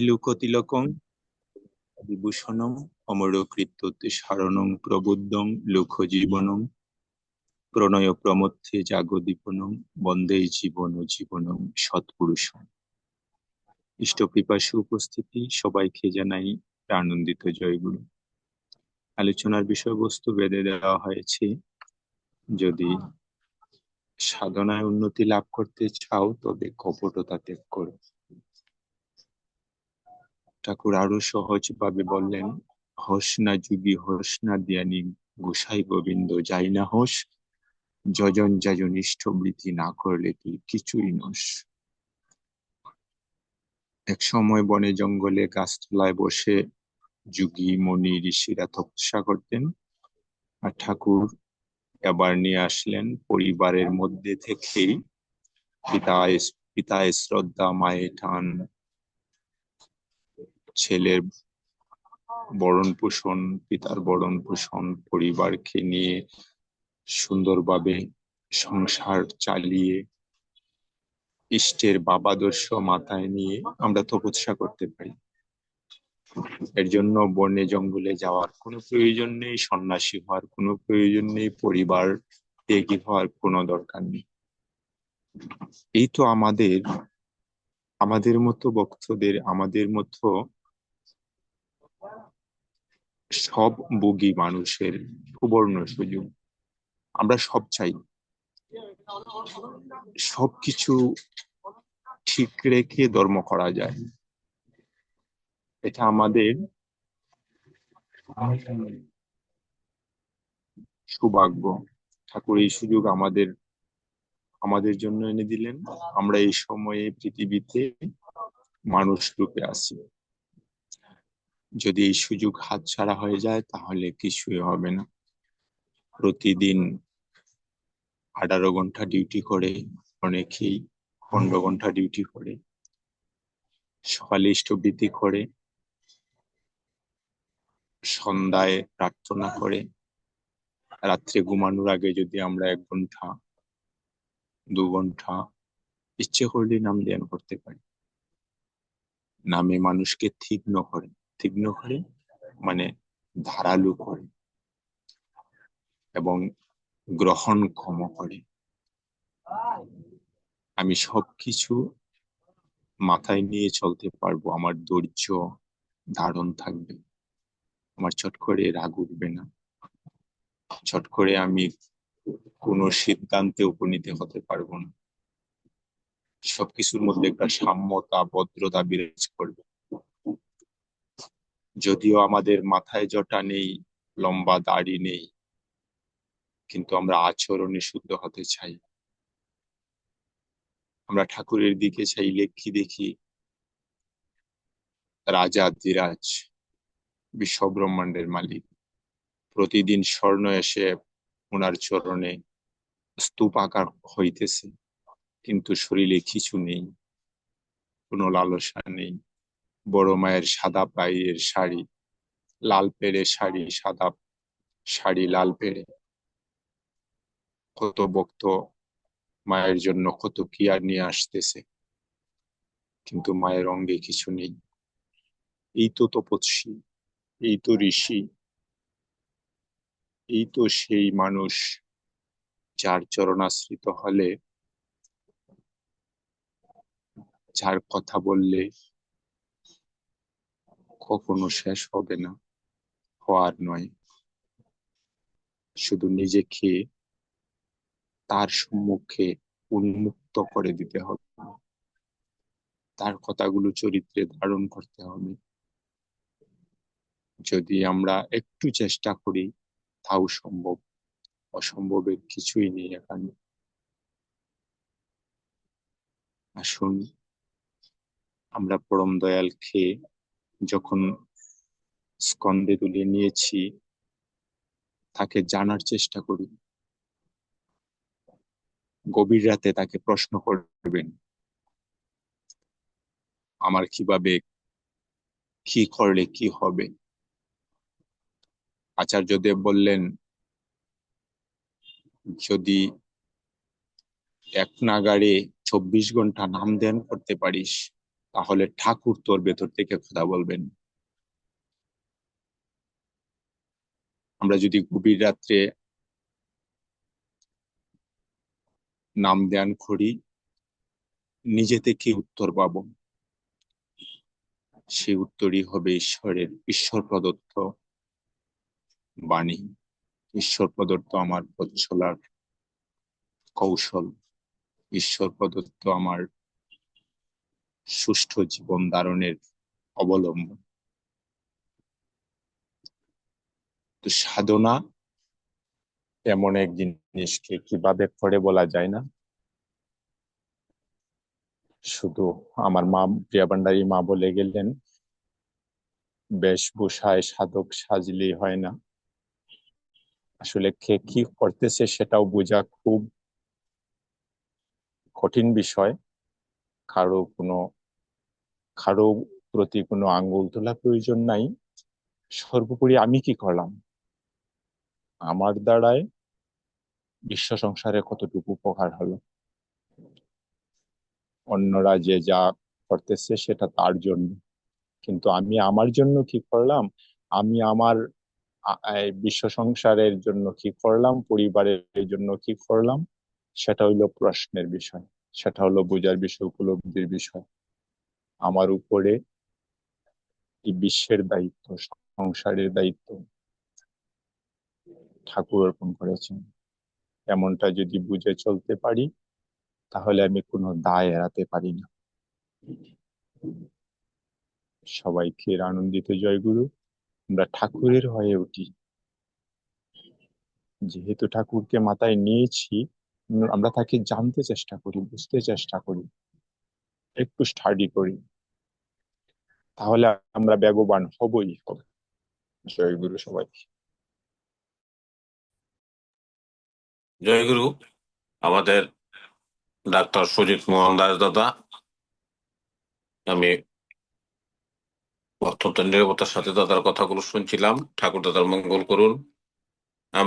লোকতিলকং বিভূষণং অমরকৃত্যতে সারণং প্রবুদ্ধং লোকজীবনং প্রণয় প্রমথে জাগদীপনং বন্দে জীবন জীবনং সৎপুরুষং ইষ্ট পিপাসু উপস্থিতি সবাইকে জানাই আনন্দিত জয়গুরু। আলোচনার বিষয়বস্তু বেঁধে দেওয়া হয়েছে। যদি সাধনায় উন্নতি লাভ করতে চাও, তবে কপটতা ত্যাগ করো। ঠাকুর আরও সহজ ভাবে বললেন, হস না যুগী, হস না দিয়ানি গোসাই গোবিন্দ, যাই না হস, যজন যাজন ইষ্টবৃত্তি না করলে তুই কিছুই নস। এক সময় বনে জঙ্গলে গাছতলায় বসে যুগী, মণি, ঋষিরা তপস্যা করতেন আর ঠাকুর এবার নিয়ে আসলেন পরিবারের মধ্যে থেকেই পিতায় পিতায় শ্রদ্ধা, মায়ে টান ছেলের বরণ পোষণ পিতার বরণ পোষণ পরিবারকে নিয়ে সুন্দরভাবে সংসার চালিয়ে ইষ্টের বাবাদর্শ মাথায় নিয়ে আমরা তপস্যা করতে পারি। এর জন্য বনে জঙ্গলে যাওয়ার কোনো প্রয়োজন নেই, সন্ন্যাসী হওয়ার কোনো প্রয়োজন নেই, পরিবার ত্যাগী হওয়ার কোনো দরকার নেই। এই তো আমাদের আমাদের মতো ভক্তদের, আমাদের মতো সব বগি মানুষের সুবর্ণ সুযোগ। আমরা সব চাই। সবকিছু ঠিক রেখে ধর্ম করা যায়। এটা আমাদের সৌভাগ্য। ঠাকুর এই সুযোগ আমাদের আমাদের জন্য এনে দিলেন। আমরা এই সময়ে পৃথিবীতে মানুষ রূপে আছি যদি এই সুযোগ হাতছাড়া হয়ে যায়, তাহলে কিছুই হবে না। প্রতিদিন আঠারো ঘণ্টা ডিউটি করে, অনেকেই পনেরো ঘণ্টা ডিউটি করে, সকালে ইষ্টবৃত্তি করে, সন্ধ্যায় প্রার্থনা করে, রাত্রে ঘুমানোর আগে যদি আমরা এক ঘণ্টা, দু ঘণ্টা ইচ্ছে করলে নাম ধ্যান করতে পারি। নামে মানুষকে তীক্ষ্ণ করে তীক্ষ্ণ করে মানে ধারালু করে এবং গ্রহণ ক্ষম করে। আমি সবকিছু মাথায় নিয়ে চলতে পারব, আমার ধৈর্য ধারণ থাকবে। আমার চট করে রাগ উঠবে না। চট করে আমি কোনো সিদ্ধান্তে উপনীত হতে পারব না। সবকিছুর মধ্যে একটা সাম্যতা, ভদ্রতা বিরাজ করবে। যদিও আমাদের মাথায় জটা নেই, লম্বা দাড়ি নেই, কিন্তু আমরা আচরণে শুদ্ধ হতে চাই। আমরা ঠাকুরের দিকে চাইলে কি দেখি। রাজা, দিরাজ বিশ্ব ব্রহ্মাণ্ডের মালিক। প্রতিদিন স্বর্ণ এসে ওনার চরণে স্তূপ আকার হইতেছে, কিন্তু শরীরে কিছু নেই, কোনো লালসা নেই। বড় মায়ের সাদা পায়ের শাড়ি, লাল পেড়ে শাড়ি, সাদা শাড়ি, লাল পেড়ে। কত ভক্ত মায়ের জন্য কত কি আর নিয়ে আসতেছে। কিন্তু মায়ের অঙ্গে কিছু নেই। এই তো তপস্বী, এই তো ঋষি, এই তো সেই মানুষ যার চরণাশ্রিত হলে, যার কথা বললে কখনো শেষ হবে না, হওয়ার নয়। শুধু নিজেকে তার সম্মুখে উন্মুক্ত করে দিতে হবে। তার কথাগুলো চরিত্রে ধারণ করতে হবে। যদি আমরা একটু চেষ্টা করি, তাও সম্ভব। অসম্ভবের কিছুই নেই এখানে। আসুন, আমরা পরম দয়াল খেয়ে যখন স্কন্দে তুলে নিয়েছি, তাকে জানার চেষ্টা করি। গভীর রাতে তাকে প্রশ্ন করবেন, আমার কীভাবে কি করলে কি হবে? আচার্যদেব বললেন, যদি এক নাগাড়ে চব্বিশ ঘণ্টা নাম ধ্যান করতে পারিস তাহলে ঠাকুর তোর ভেতর থেকে কথা বলবেন। আমরা যদি গভীর রাত্রে নাম ধ্যান করি, নিজে থেকে উত্তর পাবো। সেই উত্তরই হবে ঈশ্বরের ঈশ্বর প্রদত্ত বাণী। ঈশ্বর প্রদত্ত আমার পথ কৌশল। ঈশ্বর প্রদত্ত আমার সুষ্ঠু জীবন ধারণের অবলম্বন। তো সাধনা এমন এক জিনিসকে কীভাবে করে বলা যায় না? শুধু আমার মা, প্রিয়া ভান্ডারী মা বলে গেলেন, বেশভূষায় সাধক সাজলেই হয় না। আসলে কে কি করতেছে সেটাও বোঝা খুব কঠিন বিষয়। কারও কোনো, কারও প্রতি কোনো আঙ্গুল তোলা প্রয়োজন নাই। সর্বোপরি আমি কি করলাম? আমার দ্বারায় বিশ্ব সংসারে কতটুকু উপকার হলো? অন্যরা যে যা করতেছে সেটা তার জন্য। কিন্তু আমি আমার জন্য কি করলাম? আমি আমার বিশ্ব সংসারের জন্য কি করলাম? পরিবারের জন্য কি করলাম? সেটা হইল প্রশ্নের বিষয়। সেটা হলো বোঝার বিষয়, উপলব্ধির বিষয়। আমার উপরে এই বিশ্বের দায়িত্ব, সংসারের দায়িত্ব ঠাকুর অর্পণ করেছেন। এমনটা যদি বুঝে চলতে পারি, তাহলে আমি কোনো দায় এড়াতে পারি না। সবাইকে আনন্দিত জয়গুরু, আমরা ঠাকুরের হয়ে উঠি। যেহেতু ঠাকুরকে মাথায় নিয়েছি আমরা তাকে জানতে চেষ্টা করি, বুঝতে চেষ্টা করি, একটু স্টাডি করি। তাহলে আমরা বেগবান হবই। হব জয়গুরু সবাই। জয়গুরু আমাদের ডাক্তার সুজিত মোহন দাস দাদা। আমি অত্যন্ত নিরবতার সাথে দাদার কথাগুলো শুনছিলাম। ঠাকুর দাদার মঙ্গল করুন।